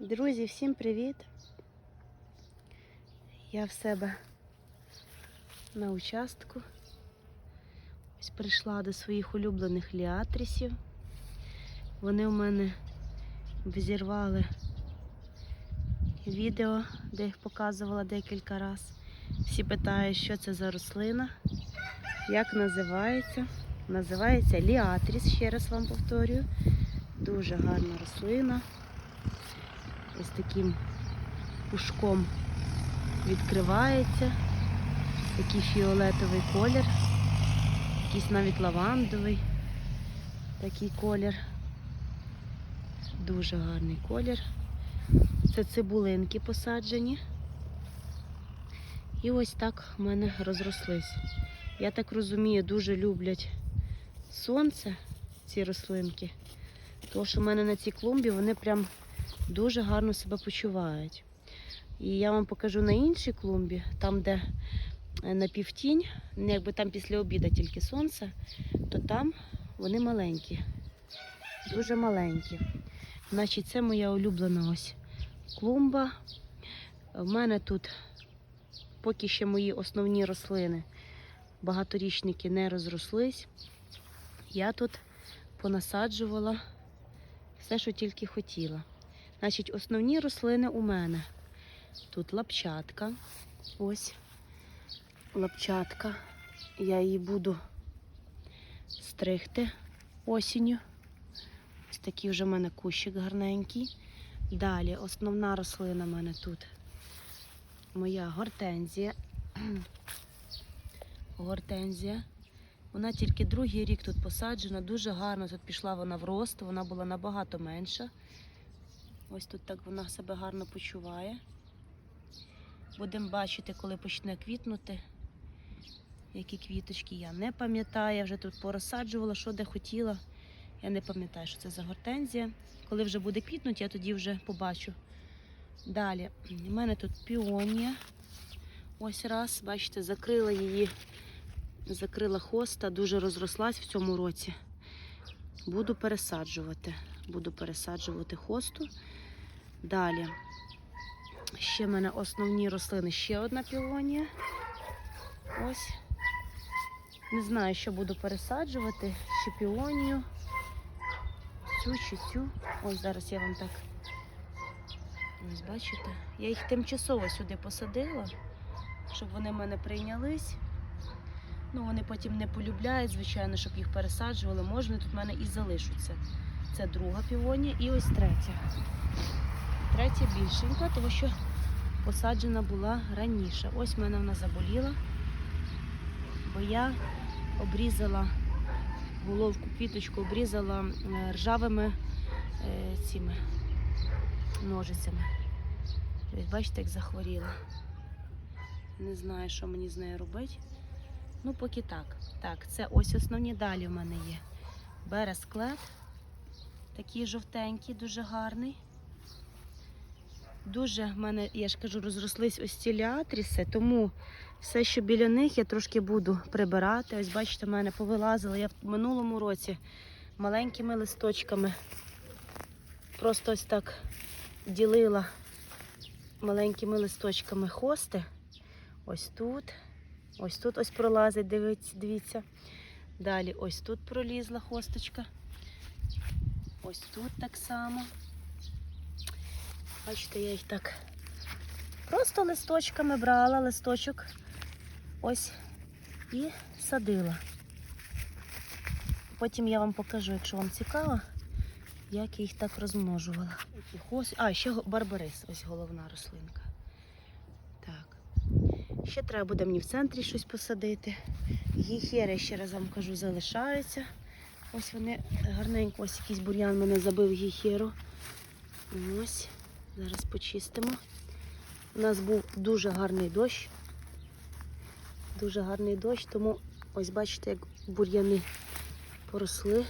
Друзі, всім привіт! Я в себе на участку. Ось прийшла до своїх улюблених ліатрісів. Вони у мене взірвали відео, де їх показувала декілька разів. Всі питають, що це за рослина, як називається. Називається ліатріс, ще раз вам повторюю. Дуже гарна рослина. Ось таким пушком відкривається. Такий фіолетовий колір, якийсь навіть лавандовий такий колір. Дуже гарний колір. Це цибулинки посаджені. І ось так в мене розрослись. Я так розумію, дуже люблять сонце ці рослинки. Тому що в мене на цій клумбі вони прям дуже гарно себе почувають. І я вам покажу на іншій клумбі, там, де е, на півтінь, ну, якби там після обіду тільки сонце, то там вони маленькі, дуже маленькі. Значить, це моя улюблена ось клумба. В мене тут поки ще мої основні рослини, багаторічники не розрослись. Я тут понасаджувала все, що тільки хотіла. Значить, основні рослини у мене. Тут лапчатка. Ось лапчатка. Я її буду стригти осінню. Ось такий вже в мене кущик гарненький. Далі основна рослина в мене тут. Моя гортензія. Гортензія. Вона тільки другий рік тут посаджена, дуже гарно тут пішла вона в рост, вона була набагато менша. Ось тут так вона себе гарно почуває. Будемо бачити, коли почне квітнути. Які квіточки я не пам'ятаю. Я вже тут порозсаджувала, що де хотіла. Я не пам'ятаю, що це за гортензія. Коли вже буде квітнути, я тоді вже побачу. Далі, у мене тут піонія. Ось раз, бачите, закрила її, закрила хоста, дуже розрослась в цьому році. Буду пересаджувати. Буду пересаджувати хосту. Далі. Ще в мене основні рослини, ще одна піонія. Ось. Не знаю, що буду пересаджувати. Ще піонію. Цю чи цю. Ось зараз я вам так. Ось бачите. Я їх тимчасово сюди посадила, щоб вони в мене прийнялись. Ну, вони потім не полюбляють, звичайно, щоб їх пересаджували. Можна, тут в мене і залишаться. Це друга півонія і ось третя. Третя більшенька, тому що посаджена була раніше. Ось в мене вона заболіла, бо я обрізала головку, квіточку, обрізала е, ржавими е, цими ножицями. Ось бачите, як захворіла. Не знаю, що мені з нею робити. Ну, поки так. Так, це ось основні далі в мене є. Бересклет. Такий жовтенький, дуже гарний. Дуже в мене, я ж кажу, розрослись ось ці ліатріси, тому все, що біля них, я трошки буду прибирати. Ось бачите, в мене повилазило. Я в минулому році маленькими листочками просто ось так ділила маленькими листочками хости. Ось тут. Ось тут ось пролазить, дивіться, дивіться. Далі ось тут пролізла хосточка. Ось тут так само. Бачите, я їх так просто листочками брала листочок. Ось і садила. Потім я вам покажу, якщо вам цікаво, як я їх так розмножувала. Хос- А, ще барбарис, ось головна рослинка. Так. Ще треба буде мені в центрі щось посадити. Гіхери, ще раз вам кажу, залишаються. Ось вони гарненько, ось якийсь бур'ян мене забив гіхеру. Ось, зараз почистимо. У нас був дуже гарний дощ. Дуже гарний дощ, тому ось бачите, як бур'яни поросли.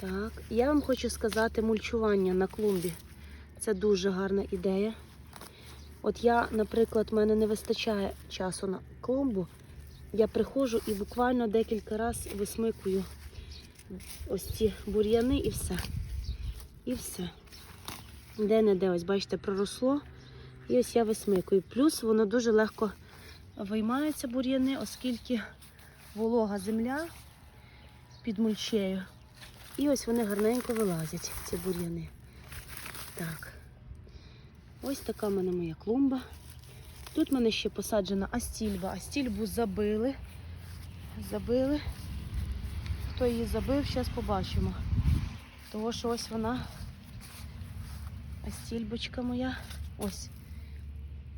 Так, я вам хочу сказати, мульчування на клумбі. Це дуже гарна ідея. От я, наприклад, в мене не вистачає часу на клумбу. Я приходжу і буквально декілька разів висмикую ось ці бур'яни і все. І все. Де-не-де, ось бачите, проросло. І ось я висмикую. Плюс воно дуже легко виймається бур'яни, оскільки волога земля під мульчею. І ось вони гарненько вилазять, ці бур'яни. Так. Ось така в мене моя клумба. Тут в мене ще посаджена астільба. Астільбу забили. Забили. Хто її забив, зараз побачимо. Того що ось вона, астільбочка моя, ось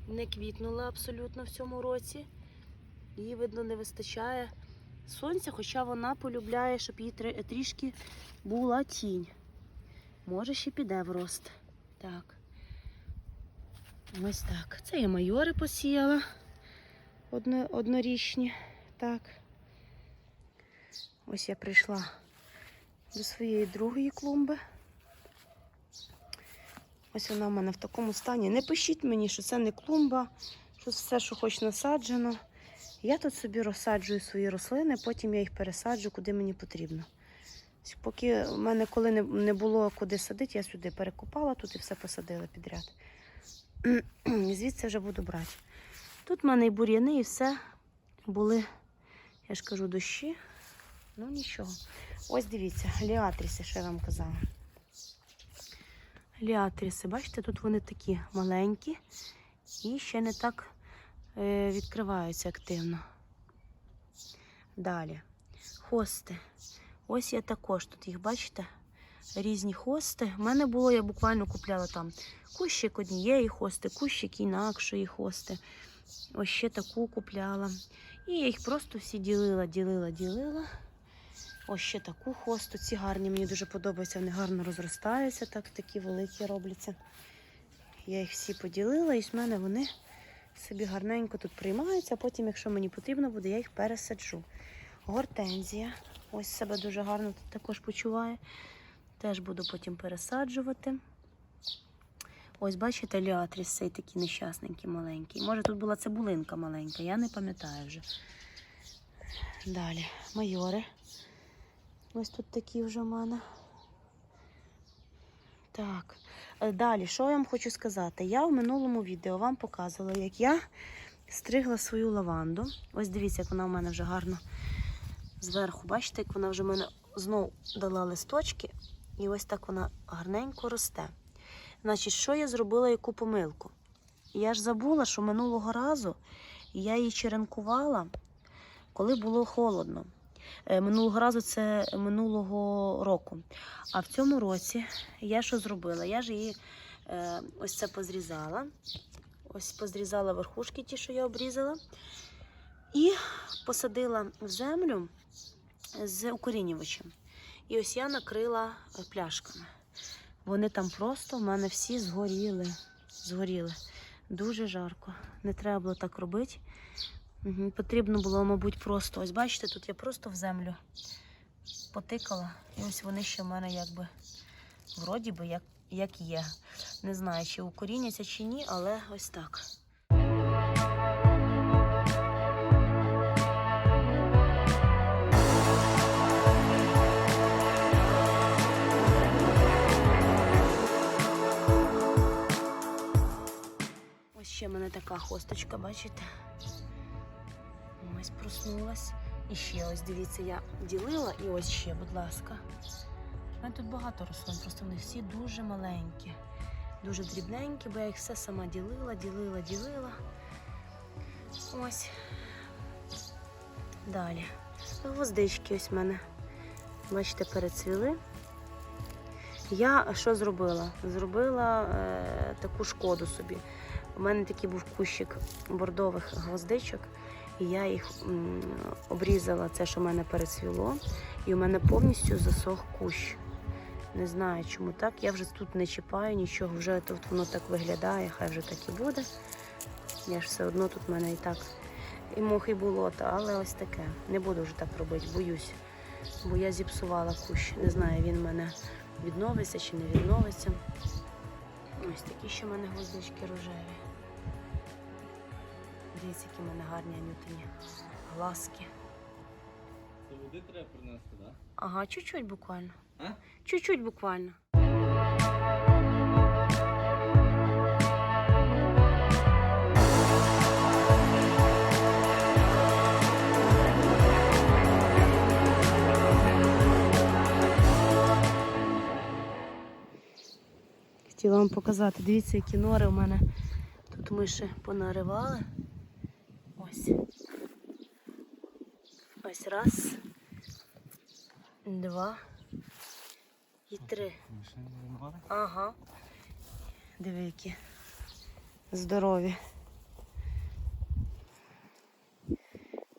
не квітнула абсолютно в цьому році. Їй, видно, не вистачає сонця, хоча вона полюбляє, щоб їй трішки була тінь. Може, ще піде в рост. Так. Ось так. Це я майори посіяла одно, однорічні. Так. Ось я прийшла до своєї другої клумби. Ось вона в мене в такому стані. Не пишіть мені, що це не клумба, що все, що хоч насаджено. Я тут собі розсаджую свої рослини, потім я їх пересаджу, куди мені потрібно. Поки в мене коли не, було куди садити, я сюди перекопала тут і все посадила підряд. Звідси вже буду брати. Тут в мене і бур'яни, і все були, я ж кажу, дощі. Ну нічого. Ось дивіться, ліатріси, що я вам казала. Ліатріси, бачите, тут вони такі маленькі і ще не так е, відкриваються активно. Далі. Хости. Ось я також тут їх, бачите? Різні хости. У мене було, я буквально купляла там кущик однієї хости, кущик інакшої хости. Ось ще таку купляла. І я їх просто всі ділила, ділила, ділила. Ось ще таку хосту. Ці гарні, мені дуже подобаються, вони гарно розростаються, так такі великі робляться. Я їх всі поділила, і з мене вони собі гарненько тут приймаються, а потім, якщо мені потрібно буде, я їх пересаджу. Гортензія. Ось себе дуже гарно тут також почуває. Теж буду потім пересаджувати. Ось, бачите, ліатріс цей такий нещасненький, маленький. Може, тут була цибулинка маленька, я не пам'ятаю вже. Далі, майори. Ось тут такі вже в мене. Так. е, Далі, що я вам хочу сказати? Я в минулому відео вам показувала, як я стригла свою лаванду. Ось дивіться, як вона в мене вже гарно зверху. Бачите, як вона вже в мене знову дала листочки. І ось так вона гарненько росте. Значить, що я зробила яку помилку? Я ж забула, що минулого разу я її черенкувала, коли було холодно. Е, Минулого разу це минулого року. А в цьому році я що зробила? Я ж її е, ось це позрізала. Ось позрізала верхушки, ті, що я обрізала, і посадила в землю з укорінювачем. І ось я накрила е, пляшками. Вони там просто в мене всі згоріли. Згоріли. Дуже жарко. Не треба було так робити. Мгм, Потрібно було, мабуть, просто. Ось бачите, тут я просто в землю потикала. І ось вони ще в мене якби вроді би як, як є. Не знаю, чи укоріняться чи ні, але ось так. Ще в мене така хосточка, бачите? Ось проснулась. І ще ось дивіться, я ділила і ось ще, будь ласка. У мене тут багато рослин, просто вони всі дуже маленькі, дуже дрібненькі, бо я їх все сама ділила, ділила, ділила. Ось. Далі. Гвоздички ось в мене. Бачите, перецвіли. Я що зробила? Зробила е, таку шкоду собі. У мене такий був кущик бордових гвоздичок, і я їх обрізала, це, що в мене перецвіло, і у мене повністю засох кущ. Не знаю, чому так. Я вже тут не чіпаю нічого, вже тут воно так виглядає, хай вже так і буде. Я ж все одно тут в мене і так і мох, і болото, але ось таке. Не буду вже так робити, боюсь. Бо я зіпсувала кущ. Не знаю, він в мене відновиться чи не відновиться. Ось такі ще в мене гвоздички рожеві. Дивіться, які в мене гарні анютині глазки. Це води треба принести, так? Да? Ага, чуть-чуть буквально. А? Чуть-чуть буквально. Хотіла вам показати, дивіться, які нори у мене тут ми ще понаривали. Ось. Ось раз, два і три. Ага. Диви, які здорові.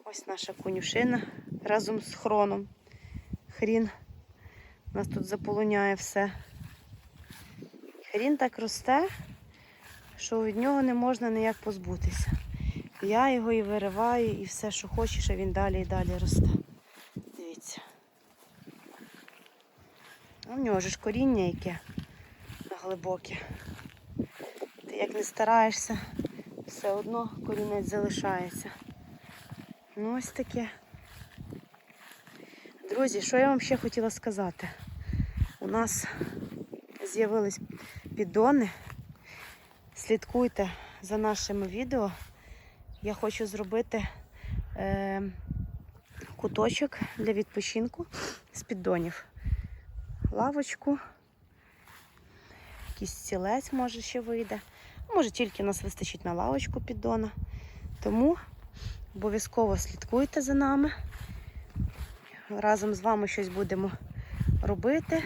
Ось наша конюшина разом з хроном. Хрін нас тут заполоняє все. Хрін так росте, що від нього не можна ніяк позбутися. Я його і вириваю, і все, що хочеш, а він далі і далі росте. Дивіться. А в нього ж коріння яке глибоке. Ти як не стараєшся, все одно корінець залишається. Ну ось таке. Друзі, що я вам ще хотіла сказати? У нас з'явились піддони. Слідкуйте за нашими відео. Я хочу зробити е, куточок для відпочинку з піддонів. Лавочку, якийсь стілець може ще вийде. Може тільки нас вистачить на лавочку піддона. Тому обов'язково слідкуйте за нами. Разом з вами щось будемо робити,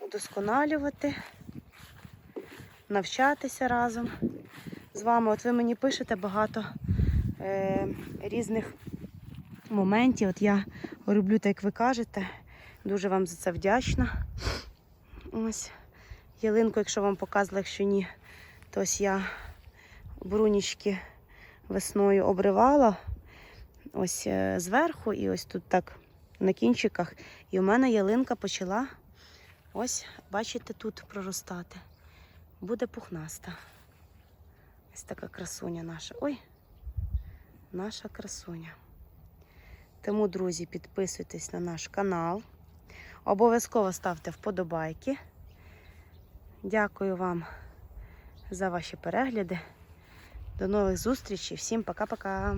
удосконалювати, навчатися разом з вами. От ви мені пишете багато е, різних моментів. От я роблю так, як ви кажете. Дуже вам за це вдячна. Ось ялинку, якщо вам показувала, якщо ні, то ось я брунічки весною обривала ось е, зверху і ось тут так на кінчиках. І у мене ялинка почала ось, бачите, тут проростати. Буде пухнаста. Ось така красуня наша. Ой, наша красуня. Тому, друзі, підписуйтесь на наш канал. Обов'язково ставте вподобайки. Дякую вам за ваші перегляди. До нових зустрічей. Всім пока-пока.